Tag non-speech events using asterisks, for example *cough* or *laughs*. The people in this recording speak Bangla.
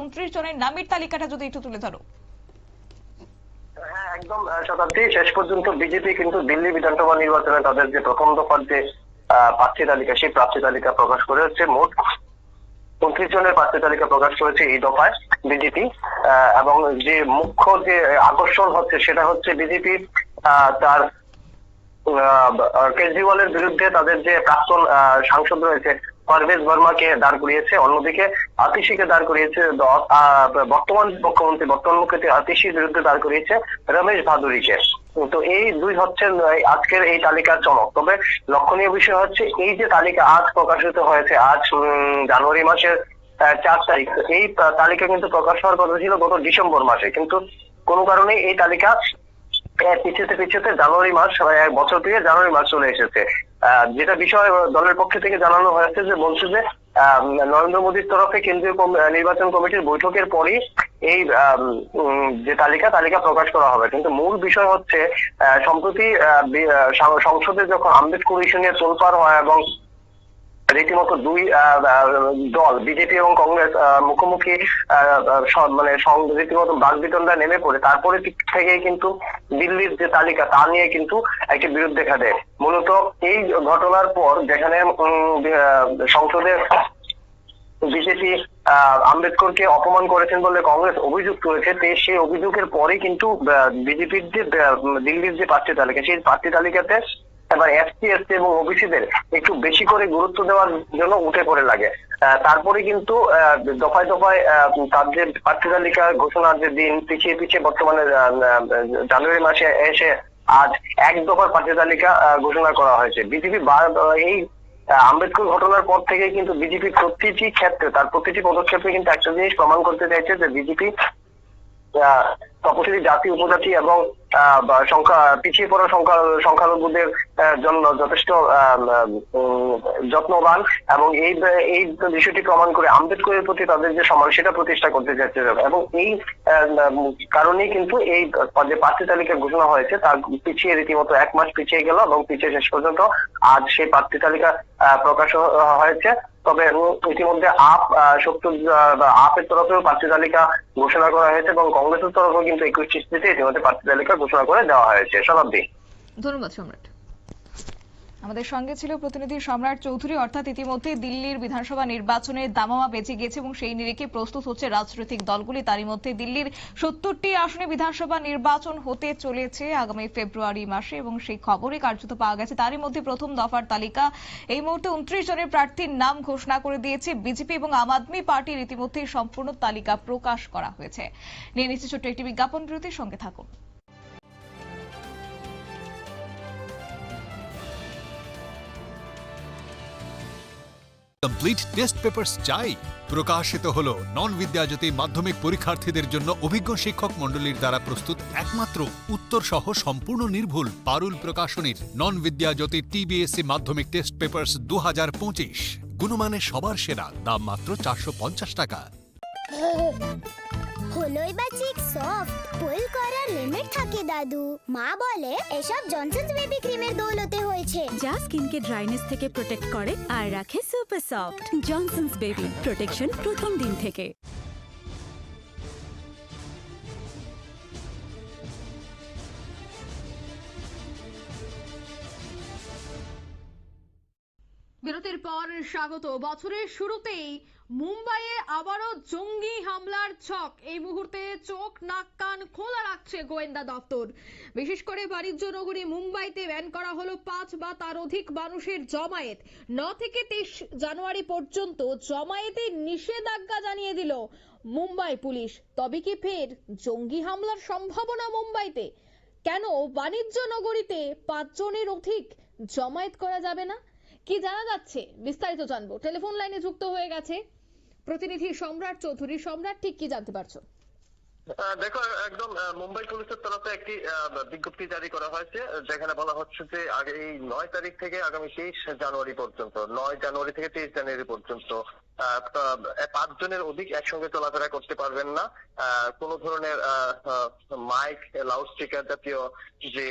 উনত্রিশ জনের নামের তালিকাটা যদি একটু তুলে ধরো। হ্যাঁ একদম শতাব্দী শেষ পর্যন্ত বিজেপি কিন্তু দিল্লি বিধানসভা নির্বাচনে তাদের যে প্রথম দফার যে প্রার্থী তালিকা, সেই প্রার্থী তালিকা প্রকাশ করে হচ্ছে মোট উনত্রিশ জনের প্রার্থী তালিকা প্রকাশ করেছে এই দফায় বিজেপি। এবং যে মুখ্য যে আকর্ষণ হচ্ছে সেটা হচ্ছে বিজেপি তার কেজরিওয়ালের বিরুদ্ধে তাদের যে প্রাক্তন সাংসদ রয়েছে পারভেজ বর্মাকে দাঁড় করিয়েছে। অন্যদিকে আতিশিকে দাঁড় করিয়েছে বর্তমান মুখ্যমন্ত্রী বর্তমান মুখ্যমন্ত্রী আতিশির বিরুদ্ধে দাঁড় করিয়েছে রমেশ ভাদুরীকে। তো এই দুই হচ্ছেন আহ, আজকের এই তালিকার চমক। তবে লক্ষণীয় বিষয় হচ্ছে এই যে তালিকা আজ প্রকাশিত হয়েছে আজ জানুয়ারি মাসের চার তারিখ এই তালিকা কিন্তু প্রকাশ হওয়ার কথা ছিল গত ডিসেম্বর মাসে। কিন্তু কোনো কারণে এই তালিকা পিছুতে পিছুতে জানুয়ারি মাস এক বছর থেকে জানুয়ারি মাস চলে এসেছে। যেটা বিষয় দলের পক্ষ থেকে জানানো হয়েছে যে বলছে যে নরেন্দ্র মোদীর তরফে কেন্দ্রীয় নির্বাচন কমিটির বৈঠকের পরই এই যে তালিকা তালিকা প্রকাশ করা হবে। কিন্তু মূল বিষয় হচ্ছে সম্প্রতি সংসদে যখন আম্বেদকর ইস্যু নিয়ে তোলপাড় হয় এবং রীতিমতো দুই দল বিজেপি এবং কংগ্রেস মুখোমুখি মানে রীতিমতো বাগবিতণ্ডা নেমে পড়ে। তারপরে থেকেই কিন্তু দিল্লির যে তালিকা তা নিয়ে কিন্তু একটি বিরোধ দেখা দেয়। মূলত এই ঘটনার পর যেখানে উম, আহ, সংসদে বিজেপি আম্বেদকরকে অপমান করেছেন বলে কংগ্রেস অভিযোগ তুলেছে সেই অভিযোগের পরে কিন্তু বিজেপির যে দিল্লির যে প্রার্থী তালিকা সেই প্রার্থী তালিকাতে এবার এসসি এসটি এবং ওবিসিদের একটু বেশি করে গুরুত্ব দেওয়ার জন্য উঠে পড়ে লাগে। তারপরে কিন্তু দফায় দফায় তার যে প্রার্থী তালিকা ঘোষণার যে দিন, পিছিয়ে পিছিয়ে বর্তমানে জানুয়ারি মাসে এসে আজ এক দফার প্রার্থী তালিকা ঘোষণা করা হয়েছে। বিজেপি এই আম্বেদকর ঘটনার পর থেকে কিন্তু বিজেপি প্রতিটি ক্ষেত্রে, তার প্রতিটি পদক্ষেপে কিন্তু একটা জিনিস প্রমাণ করতে চাইছে যে বিজেপি তপশিলি জাতি, উপজাতি এবং সংখ্যা, পিছিয়ে পড়া সংখ্যা, সংখ্যালঘুদের জন্য যথেষ্ট যত্নবান এবং এই এই বিষয়টি প্রমাণ করে আম্বেদকরের প্রতি তাদের যে সম্মান, সেটা প্রতিষ্ঠা করতে চাইছে এবং এই কারণেই কিন্তু এই, যে প্রার্থী তালিকা ঘোষণা হয়েছে, তা পিছিয়ে রীতিমতো এক মাস পিছিয়ে গেল এবং পিছিয়ে শেষ পর্যন্ত আজ সেই প্রার্থী তালিকা প্রকাশ হয়েছে। তবে ইতিমধ্যে আপ বা আপের তরফেও প্রার্থী তালিকা ঘোষণা করা হয়েছে এবং কংগ্রেসের তরফেও কিন্তু একুশ সিটে ইতিমধ্যে প্রার্থী তালিকা ঘোষণা করে দেওয়া হয়েছে। শতাব্দী ধন্যবাদ, সম্রাট। আমাদের সঙ্গে ছিল প্রতিনিধি সম্রাট চৌধুরী, অর্থাৎ ইতিমধ্যে দিল্লির বিধানসভা নির্বাচনের দামামা বেঁচে গেছে এবং সেই নিরিখে প্রস্তুত হচ্ছে রাজনৈতিক দলগুলি। তারই মধ্যে দিল্লির সত্তরটি আসনে বিধানসভা নির্বাচন হতে চলেছে আগামী ফেব্রুয়ারি মাসে এবং সেই খবরই কার্যত পাওয়া গেছে। তারই মধ্যে প্রথম দফার তালিকা এই মুহূর্তে উনত্রিশ জনের প্রার্থীর নাম ঘোষণা করে দিয়েছে বিজেপি এবং আম আদমি পার্টির। ইতিমধ্যে সম্পূর্ণ তালিকা প্রকাশ করা হয়েছে। নিয়ে নিচ্ছে ছোট্ট একটি বিজ্ঞাপন বিরতির সঙ্গে থাকুন। কমপ্লিট টেস্ট পেপারস চাই। প্রকাশিত হল নন বিদ্যাজ্যোতি মাধ্যমিক পরীক্ষার্থীদের জন্য অভিজ্ঞ শিক্ষক মণ্ডলীর দ্বারা প্রস্তুত একমাত্র উত্তর সহ সম্পূর্ণ নির্ভুল পারুল প্রকাশনীর নন বিদ্যাজ্যোতি টিবিএসসি মাধ্যমিক টেস্ট পেপারস দু হাজার পঁচিশ। গুণমানে সবার সেরা, দাম মাত্র চারশো পঞ্চাশ টাকা। *laughs* হলোই বা চিক সফট পুল করার লিমিট থাকে, দাদু। মা বলে, এসব জনসনস বেবি ক্রিমের দৌলতে হয়েছে। যা স্কিনকে ড্রাইনেস থেকে প্রোটেক্ট করে আর রাখে super soft Johnson's baby protection প্রথম দিন থেকে। বিরতির পর স্বাগত। বছরের শুরুতেই মুম্বাইয়ে আবারও জঙ্গি হামলার ছক। এই মুহূর্তে চোখ, নাক, কান খোলা রাখছে গোয়েন্দা দপ্তর। বিশেষ করে বাণিজ্য নগরী মুম্বাইতে ব্যান করা হলো পাঁচ বা তার অধিক মানুষের জমায়েত। ন থেকে তেইশ জানুয়ারি পর্যন্ত জমায়েতে নিষেধাজ্ঞা জানিয়ে দিল মুম্বাই পুলিশ। তবে কি ফের জঙ্গি হামলার সম্ভাবনা মুম্বাইতে? কেন বাণিজ্য নগরীতে পাঁচজনের অধিক জমায়েত করা যাবে না? কি জানা যাচ্ছে? বিস্তারিত জানব। টেলিফোন লাইনে যুক্ত হয়ে গেছে প্রতিনিধি সম্রাট চৌধুরী। সম্রাট ঠিক কি জানতে পারছ? দেখো একদম মুম্বাই পুলিশের তরফে একটি বিজ্ঞপ্তি জারি করা হয়েছে যেখানে বলা হচ্ছে যে আগে এই নয় তারিখ থেকে আগামী তেইশ জানুয়ারি পর্যন্ত নয় জানুয়ারি থেকে তেইশ জানুয়ারি পর্যন্ত আহ, তা- পাঁচ জনের অধিক একসঙ্গে চলাফেরা করতে পারবেন না। কোনো ধরনের মাইক লাউড স্পিকার জাতীয় যে